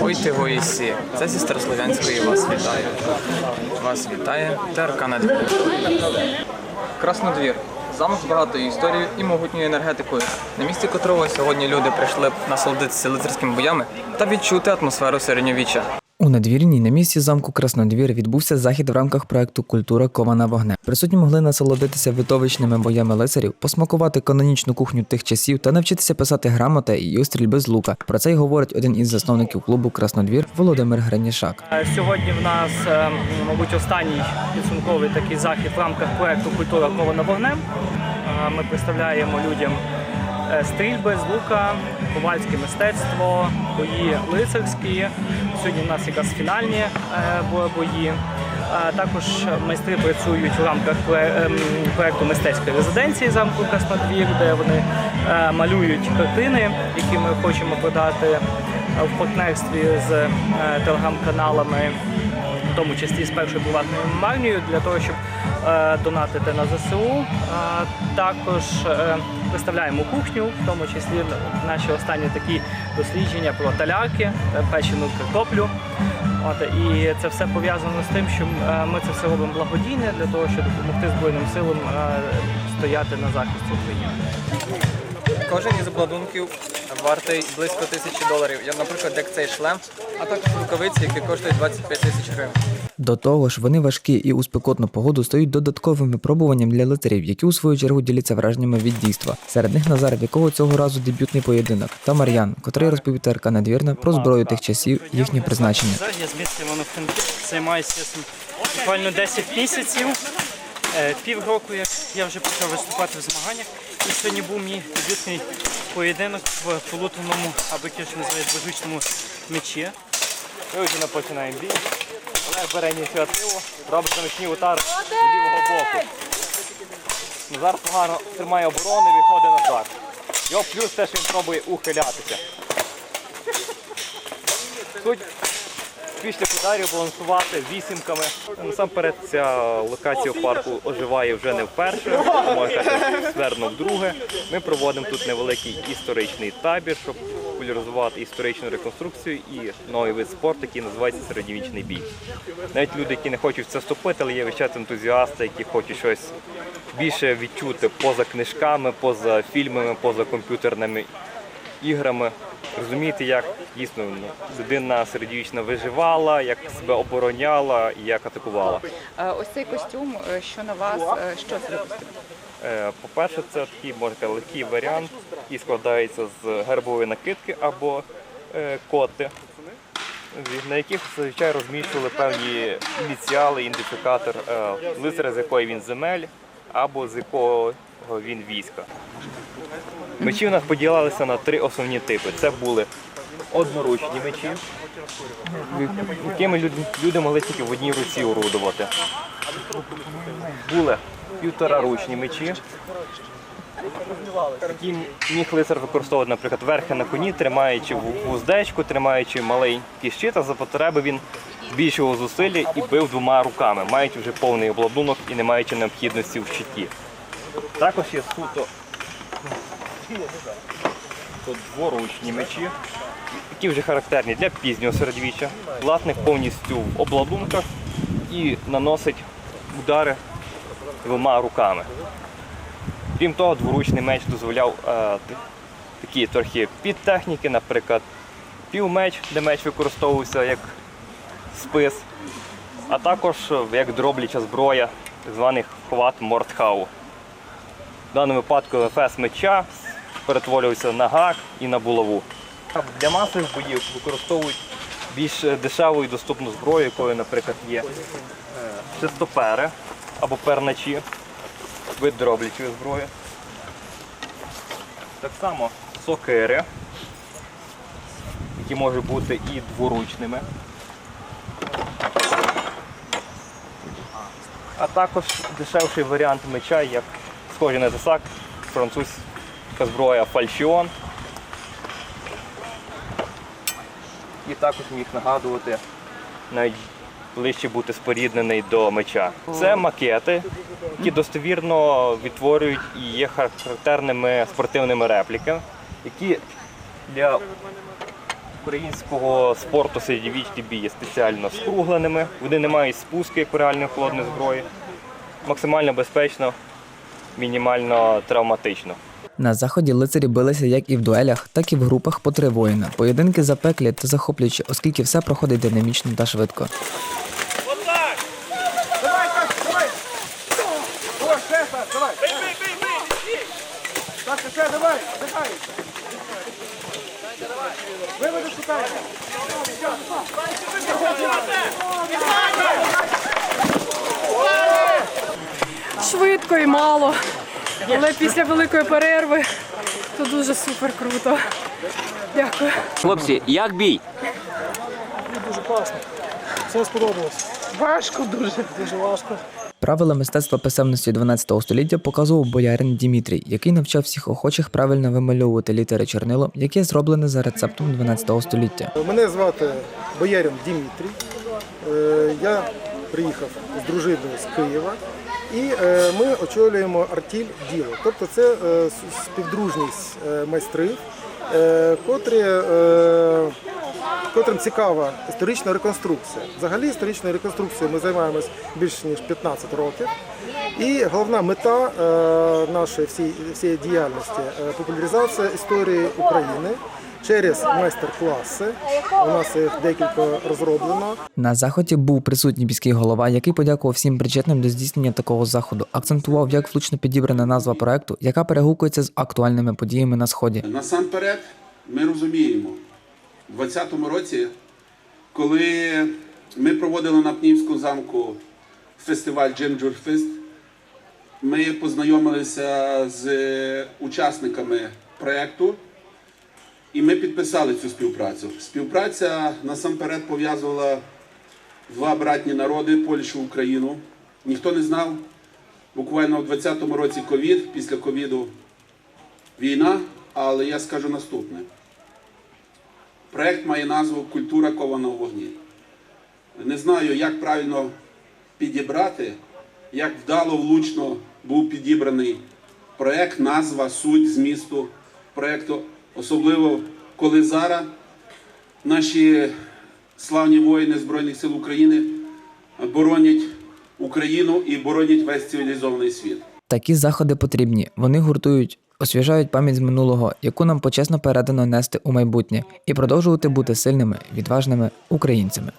Ой ти гоїсі, це сістра Слов'янської вас вітає. Вас вітає ТРК «Надвір». Краснодвір. Замок з багатою історією і могутньою енергетикою, на місці котрого сьогодні люди прийшли насолодитися лицарськими боями та відчути атмосферу середньовіччя. У надвірній на місці замку Краснодвір відбувся захід в рамках проекту Культура кована вогнем. Присутні могли насолодитися видовищними боями лицарів, посмакувати канонічну кухню тих часів та навчитися писати грамоти і стрільби з лука. Про це й говорить один із засновників клубу Краснодвір Володимир Гренішак. Е, Сьогодні в нас, е, мабуть, останній підсумковий такий захід в рамках проекту Культура кована вогнем. Е, Ми представляємо людям стрільби з лука, ковальське мистецтво, бої лицарські. Сьогодні в нас якраз фінальні е, бої. Е, Також майстри працюють в рамках ем, проекту мистецької резиденції замку Краснодвір, де вони е, малюють картини, які ми хочемо продати в партнерстві з телеграм-каналами, тому числі з першою приватною марнією, для того, щоб е, донатити на ЗСУ. Е, Також е, представляємо кухню, в тому числі наші останні такі дослідження про талярки, печену картоплю. От, і це все пов'язано з тим, що ми це все робимо благодійне для того, щоб допомогти Збройним силам стояти на захисті України. Кожен із обладунків вартий близько тисячі доларів. Я, наприклад, як цей шлем, а також рукавиці, які коштують 25 тисяч гривень. До того ж, вони важкі і у спекотну погоду стають додатковим випробуванням для лицарів, які у свою чергу діляться враженнями від дійства. Серед них Назар, в якого цього разу дебютний поєдинок, та Мар'ян, котрий розповів ТРК надвірна про зброю тих часів, їхнє призначення. Я з міста Івано-Франківськ займаюся буквально 10 місяців. Е, Півроку як я вже почав виступати в змаганнях. І сьогодні був мій дебютний поєдинок в полутаному, або ж називають беззвучному мечі. Ми вже починаємо бій. Олег бере ініціативу, робить замічні удар з лівого боку. Назар погано тримає оборону і виходить назад. Його плюс те, що він пробує ухилятися. Суть ударів балансувати вісімками. Насамперед ця локація парку оживає вже не вперше, можна ствердно вдруге. Ми проводимо тут невеликий історичний табір, щоб популяризувати історичну реконструкцію і новий вид спорту, який називається середньовічний бій. Навіть люди, які не хочуть це вступити, але є весь ентузіасти, які хочуть щось більше відчути поза книжками, поза фільмами, поза комп'ютерними іграми. Розуміти, як дійсно ну, людина середньовічна виживала, як себе обороняла і як атакувала. Е, Ось цей костюм, е, що на вас, е, що це за костюм? По-перше, це такий можна легкий варіант, який складається з гербової накидки або коти, на яких зазвичай розміщували певні ініціали, ідентифікатор лицаря, з якої він земель, або з якого він війська. Мечі у нас поділилися на три основні типи. Це були одноручні мечі, якими люди могли тільки в одній руці орудувати. Були півтораручні мечі, які міг лицар використовувати, наприклад, верхи на коні, тримаючи вуздечку, тримаючи маленький щит, а за потреби він збільшував зусилля і бив двома руками, маючи вже повний обладунок і не маючи необхідності в щиті. Також є суто тут дворучні мечі, які вже характерні для пізнього середньовіччя. Власник повністю в обладунках і наносить удари двома руками. Крім того, дворучний меч дозволяв е, такі трохи підтехніки, наприклад, півмеч, де меч використовувався як спис, а також е, як дробляча зброя, так званий хват Мортхау. В даному випадку ефес меча перетворювався на гак і на булаву. Для масових боїв використовують більш дешеву і доступну зброю, якою, наприклад, є е, шестопери або перначі, вид дроблячої зброї. Так само сокири, які можуть бути і дворучними. А також дешевший варіант меча, як схожий на тесак, французька зброя фальшіон. І також міг нагадувати навіть ближче бути споріднений до меча. Це макети, які достовірно відтворюють і є характерними спортивними репліками, які для українського спорту середньовічні бій є спеціально скругленими. Вони не мають спуску, як у реальної холодної зброї. Максимально безпечно, мінімально травматично. На заході лицарі билися як і в дуелях, так і в групах по три воїна. Поєдинки запеклі та захоплюючі, оскільки все проходить динамічно та швидко. Швидко і мало. Але після великої перерви то дуже супер круто. Дякую. Хлопці, як бій? Дуже класно. Все сподобалось. Важко дуже. Дуже важко. Правила мистецтва писемності 12 століття показував боярин Дімітрій, який навчав всіх охочих правильно вимальовувати літери чорнилом, яке зроблене за рецептом 12 століття. Мене звати Боярин Дімітрій. Е, Я приїхав з дружиною з Києва і е, ми очолюємо артіль діло. Тобто це е, співдружність е, майстрів, котрі, котрим цікава історична реконструкція. Взагалі історичною реконструкцією ми займаємось більше ніж 15 років. І головна мета нашої всієї, всієї діяльності популяризація історії України через майстер-класи. У нас їх декілька розроблено. На заході був присутній міський голова, який подякував всім причетним до здійснення такого заходу, акцентував, як влучно підібрана назва проекту, яка перегукується з актуальними подіями на сході. Насамперед, ми розуміємо, у 2020 році, коли ми проводили на Пнівському замку фестиваль Джинджур Фест, ми познайомилися з учасниками проєкту і ми підписали цю співпрацю. Співпраця насамперед пов'язувала два братні народи Польщу Україну. Ніхто не знав. Буквально у 2020 році ковід, після ковіду війна, але я скажу наступне. Проект має назву Культура кованого вогні. Не знаю, як правильно підібрати, як вдало влучно був підібраний проект, назва, суть змісту проекту, особливо коли зараз наші славні воїни Збройних сил України боронять Україну і боронять весь цивілізований світ. Такі заходи потрібні. Вони гуртують, освіжають пам'ять з минулого, яку нам почесно передано нести у майбутнє, і продовжувати бути сильними, відважними українцями.